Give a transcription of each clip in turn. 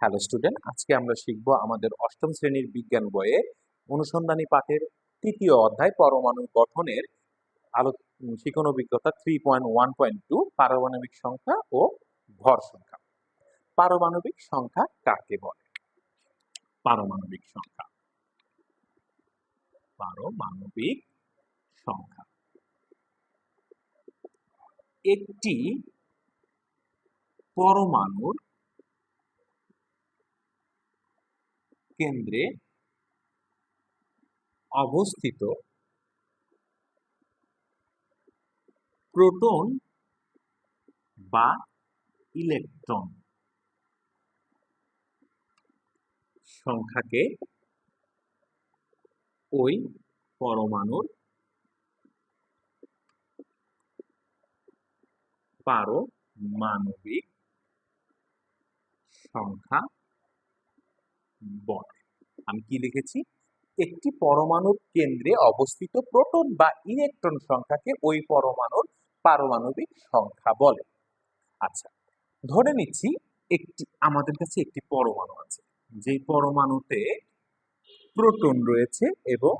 Hello student আজকে আমরা শিখব আমাদের অষ্টম শ্রেণির বিজ্ঞান বইয়ে অনুসন্ধানী পাঠের তৃতীয় অধ্যায় পরমাণু গঠনের আলো শিখন অভিজ্ঞতা three point one point two পারমাণবিক সংখ্যা ও ভর সংখ্যা। পারমাণবিক সংখ্যা কাকে বলে? পারমাণবিক সংখ্যা। পারমাণবিক সংখ্যা। একটি পরমাণুর কেন্দ্রে অবস্থিত প্রোটন বা ইলেকট্রন। সংখ্যাকে ওই পরমাণুর পারমাণবিক সংখ্যা বলে আমি কি লিখেছি? একটি পরমাণুর কেন্দ্রে অবস্থিত প্রোটন বা ইলেকট্রন সংখ্যাকে ওই পরমাণুর পারমাণবিক সংখ্যা বলে। আচ্ছা ধরে নিচ্ছি একটি, আমাদের কাছে একটি পরমাণু আছে। যেই পরমাণুতে প্রোটন রয়েছে এবং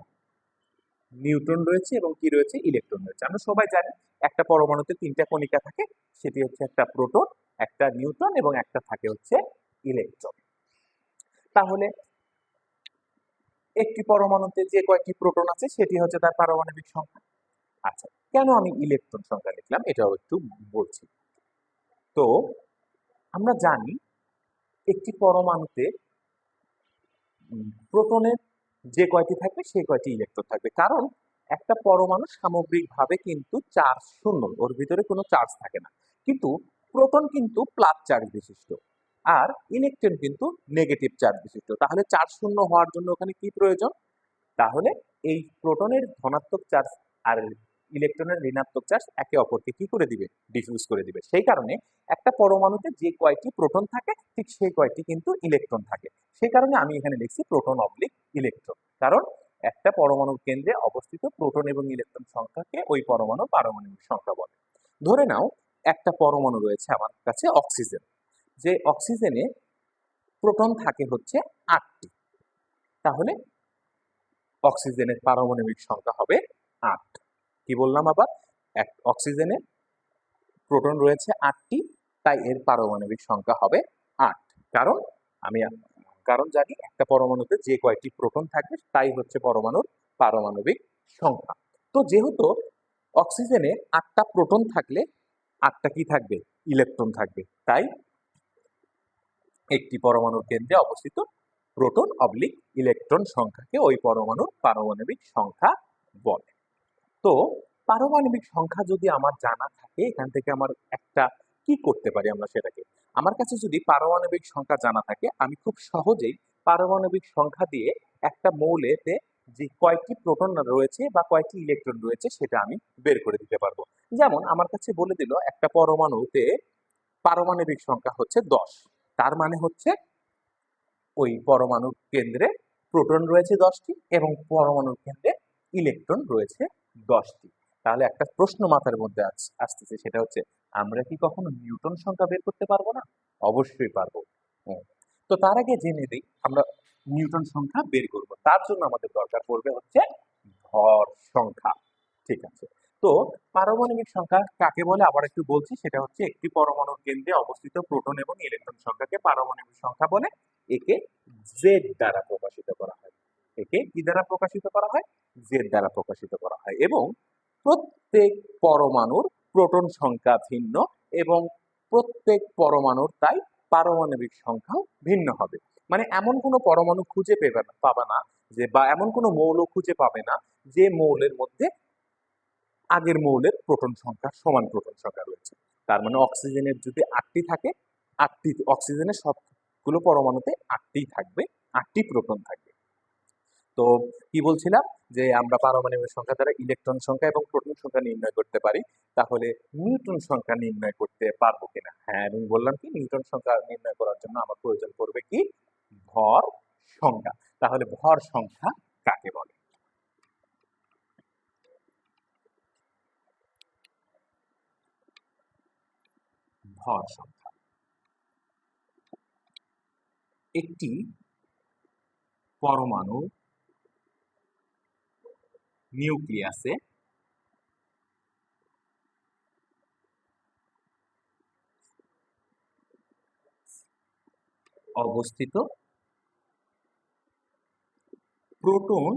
নিউট্রন রয়েছে এবং কি রয়েছে? ইলেকট্রন রয়েছে। আমরা সবাই জানি একটা পরমাণুতে তিনটা কণিকা থাকে, সেটি হচ্ছে একটা প্রোটন, একটা নিউট্রন এবং একটা থাকে হচ্ছে ইলেকট্রন। তাহলে একটি পরমাণুতে যে কয়েকটি প্রোটন আছে, সেটি হচ্ছে তার পারমাণবিক সংখ্যা। আচ্ছা কেন আমি ইলেকট্রন সংখ্যা লিখলাম? এটাও একটু বলছি। তো, আমরা জানি একটি পরমাণুতে প্রোটনের যে কয়টি থাকবে, সেই কয়টি ইলেকট্রন থাকবে। কারণ একটা পরমাণু সামগ্রিকভাবে কিন্তু চার্জ শূন্য, ওর ভিতরে কোনো চার্জ থাকে না। কিন্তু প্রোটন কিন্তু প্লাস চার্জ বিশিষ্ট। আর ইলেকট্রন কিন্তু নেগেটিভ চার্জ বিশিষ্ট। তাহলে চার্জ শূন্য হওয়ার জন্য ওখানে কি প্রয়োজন? তাহলে এই প্রোটনের ধনাত্মক চার্জ আর ইলেকট্রনের ঋণাত্মক চার্জ একে অপরকে কি করে দিবে? ডিফিউজ করে দিবে। সেই কারণে একটা পরমাণুতে যে কয়টি প্রোটন থাকে, ঠিক সেই কয়টি কিন্তু ইলেকট্রন থাকে। সেই কারণে আমি এখানে লিখছি প্রোটন অবলিক ইলেকট্রন কারণ একটা পরমাণুর কেন্দ্রে অবস্থিত প্রোটন এবং ইলেকট্রন সংখ্যাকে ওই পরমাণু পারমাণবিক সংখ্যা বলে। ধরে নাও, একটা পরমাণু রয়েছে আমার কাছে অক্সিজেন যে অক্সিজেনে প্রোটন থাকে হচ্ছে আটটি। তাহলে অক্সিজেনের পারমাণবিক সংখ্যা হবে আট। কি বললাম আবার? এক, অক্সিজেনে প্রোটন রয়েছে আটটি, তাই এর পারমাণবিক সংখ্যা হবে আট। কারণ আমি কারণ জানি একটা পরমাণুতে যে কয়টি প্রোটন থাকবে তাই হচ্ছে পরমাণুর পারমাণবিক সংখ্যা। তো যেহেতু অক্সিজেনে আটটা প্রোটন থাকলে আটটা কি থাকবে? ইলেকট্রন থাকবে। তাই একটি পরমাণুর কেন্দ্রে অবস্থিত প্রোটন অবলিক ইলেকট্রন সংখ্যাকে ওই পরমাণুর পারমাণবিক সংখ্যা বলে। তো পারমাণবিক সংখ্যা যদি আমার জানা থাকে, এখান থেকে আমার একটা কি করতে পারি আমরা সেটাকে? আমার কাছে যদি পারমাণবিক সংখ্যা জানা থাকে, আমি খুব সহজেই পারমাণবিক সংখ্যা দিয়ে একটা মৌলেতে যে কয়েকটি প্রোটন রয়েছে বা কয়েকটি ইলেকট্রন রয়েছে, সেটা আমি বের করে দিতে পারব। যেমন আমার কাছে বলে দিল, একটা পরমাণুতে পারমাণবিক সংখ্যা হচ্ছে দশ। তার মানে হচ্ছে ওই পরমাণুর কেন্দ্রে প্রোটন রয়েছে দশটি এবং পরমাণুর কেন্দ্রে ইলেকট্রন রয়েছে দশটি। তাহলে একটা প্রশ্ন মাথার মধ্যে আস- আসতেছে, সেটা হচ্ছে আমরা কি কখনো নিউটন সংখ্যা বের করতে পারব না? অবশ্যই পারব। তো তার আগে জেনে দিই আমরা নিউটন সংখ্যা বের করব। তার জন্য আমাদের দরকার পড়বে হচ্ছে ভর সংখ্যা। ঠিক আছে। তো পারমাণবিক সংখ্যা কাকে বলে? আবার একটু বলছি, সেটা হচ্ছে একটি পরমাণুর কেন্দ্রে অবস্থিত প্রোটন এবং ইলেকট্রন সংখ্যাকে পারমাণবিক সংখ্যা বলে একে জেড দ্বারা প্রকাশিত করা হয়। একে কি দ্বারা প্রকাশিত করা হয়? জেড দ্বারা প্রকাশিত করা হয় এবং প্রত্যেক পরমাণুর প্রোটন সংখ্যা ভিন্ন এবং প্রত্যেক পরমাণুর তাই পারমাণবিক সংখ্যাও ভিন্ন হবে। মানে এমন কোনো পরমাণু খুঁজে পেবে পাবে না যে বা এমন কোনো মৌল খুঁজে পাবে না যে মৌলের মধ্যে আগের মৌলের প্রোটন সংখ্যা সমান প্রোটন সংখ্যা রয়েছে। তার মানে অক্সিজেনের যদি আটটি থাকে, আটটি অক্সিজেনের সবগুলো পরমাণুতে আটটি থাকবে, আটটি প্রোটন থাকবে। তো কি বলছিলাম? যে আমরা পারমাণবিক সংখ্যা দ্বারা ইলেকট্রন সংখ্যা এবং প্রোটন সংখ্যা নির্ণয় করতে পারি, তাহলে নিউটন সংখ্যা নির্ণয় করতে পারব কিনা? হ্যাঁ আমি বললাম কি নিউটন সংখ্যা নির্ণয় করার জন্য আমার প্রয়োজন পড়বে কি? ভর সংখ্যা। তাহলে ভর সংখ্যা কাকে বলে? ভর সংখ্যা। একটি পরমাণু নিউক্লিয়াসে অবস্থিত প্রোটন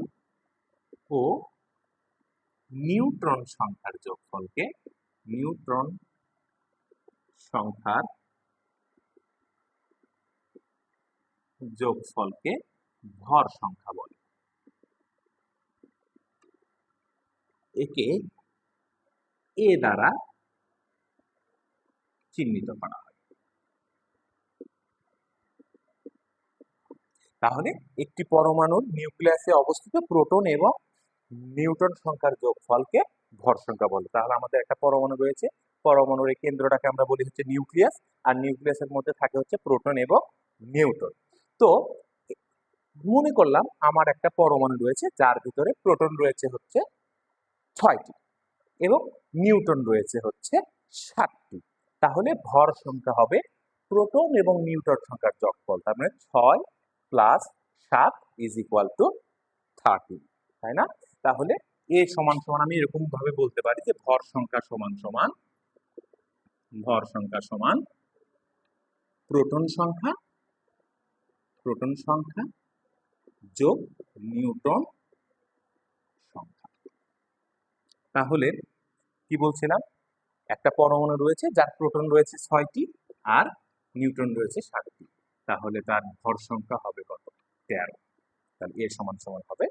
ও নিউট্রন সংখ্যার যোগফলকে নিউট্রন সংখ্যার যোগফলকে ভর সংখ্যা বলে। একে এ দ্বারা চিহ্নিত করা হয়। তাহলে একটি পরমাণুর নিউক্লিয়াসে অবস্থিত প্রোটন এবং নিউটন সংখ্যার যোগফলকে ভর সংখ্যা বলে। তাহলে আমাদের একটা পরমাণু রয়েছে পরমাণুর এই কেন্দ্রটাকে আমরা বলি হচ্ছে নিউক্লিয়াস। আর নিউক্লিয়াসের মধ্যে থাকে হচ্ছে প্রোটন এবং নিউট্রন। তো, মনে করলাম আমার একটা পরমাণু রয়েছে, যার ভিতরে প্রোটন রয়েছে হচ্ছে ছয়টি এবং নিউটন রয়েছে হচ্ছে সাতটি। তাহলে ভর সংখ্যা হবে প্রোটন এবং নিউটন সংখ্যার যোগফল। তার মানে ছয় প্লাস সাত ইজ ইকুয়াল টু থার্টি তাই না? তাহলে এ সমান সমান আমি এরকম ভাবে বলতে পারি যে ভর সংখ্যা সমান সমান ভর সংখ্যা সমান প্রোটন সংখ্যা প্রোটন সংখ্যা যোগ নিউটন সংখ্যা। তাহলে কি বলছিলাম? একটা পরমাণু রয়েছে, যার প্রোটন রয়েছে ছয়টি আর নিউটন রয়েছে সাতটি। তাহলে তার ভর সংখ্যা হবে কত? তেরো। তাহলে এ সমান সমান হবে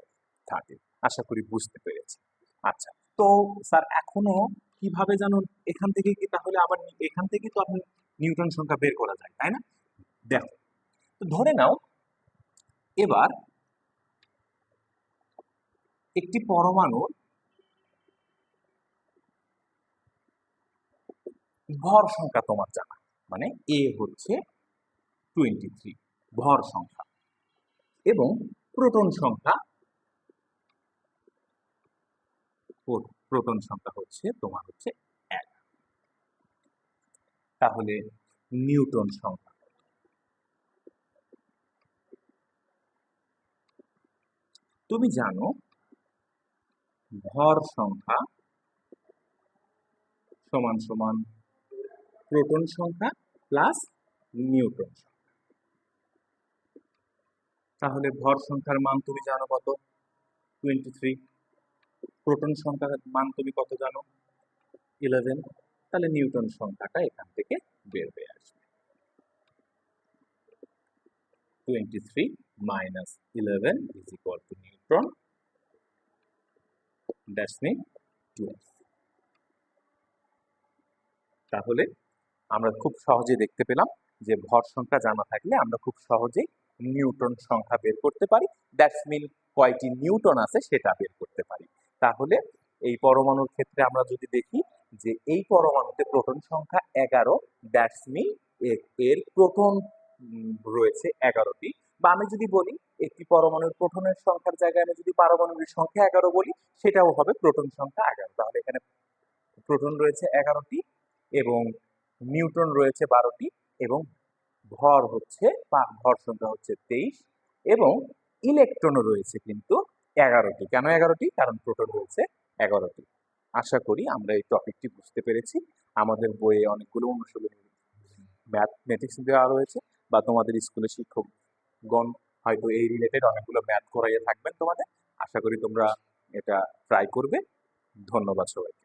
থার্টি। আশা করি বুঝতে পেরেছি। আচ্ছা তো স্যার, এখনও কীভাবে জানুন এখান থেকে কি তাহলে আবার এখান থেকে তো আপনি নিউটন সংখ্যা বের করা যায়, তাই না? দেখো, তো ধরে নাও, এবার একটি পরমাণুর ভর সংখ্যা তোমার জানা মানে এ হচ্ছে টোয়েন্টি থ্রি ভর সংখ্যা, এবং প্রোটন সংখ্যা প্রো- প্রোটন সংখ্যা হচ্ছে তোমার হচ্ছে এক। তাহলে নিউটন সংখ্যা। তুমি জানো ভর সংখ্যা সমান সমান প্রোটন সংখ্যা প্লাস নিউটন সংখ্যা। তাহলে ভর সংখ্যার মান তুমি জানো কত? টোয়েন্টি থ্রি প্রোটন সংখ্যার মান তুমি কত জানো? ইলেভেন তাহলে নিউটন সংখ্যাটা এখান থেকে বের হয়ে আসবে। Twenty three minus eleven is equal to twelve তাহলে আমরা খুব সহজে দেখতে পেলাম যে ভর সংখ্যা জানা থাকলে আমরা খুব সহজেই নিউটন সংখ্যা বের করতে পারি। দ্যাটস মিন কয়টি নিউটন আছে সেটা বের করতে তাহলে এই পরমাণুর ক্ষেত্রে আমরা যদি দেখি যে এই পরমাণুতে প্রোটন সংখ্যা এগারো দ্যাটস মিন এর প্রোটন রয়েছে এগারোটি। বা আমি যদি বলি একটি পরমাণুর প্রোটনের সংখ্যার জায়গায় আমি যদি পারমাণবিক সংখ্যা এগারো বলি, সেটাও হবে প্রোটন সংখ্যা এগারো। তাহলে এখানে প্রোটন রয়েছে এগারোটি এবং নিউটন রয়েছে বারোটি এবং ভর হচ্ছে ভর সংখ্যা হচ্ছে তেইশ এবং ইলেকট্রনও রয়েছে কিন্তু এগারোটি। কেন এগারোটি? কারণ প্রোটন রয়েছে এগারোটি। আশা করি আমরা এই টপিকটি বুঝতে পেরেছি। আমাদের বইয়ে অনেকগুলো অনুশীলনী ম্যাথমেটিক্স দেওয়া রয়েছে বা তোমাদের স্কুলে শিক্ষকগণ হয়তো এই রিলেটেড অনেকগুলো ম্যাথ করাইয়ে থাকবেন তোমাদের। আশা করি তোমরা এটা ট্রাই করবে। ধন্যবাদ সবাইকে।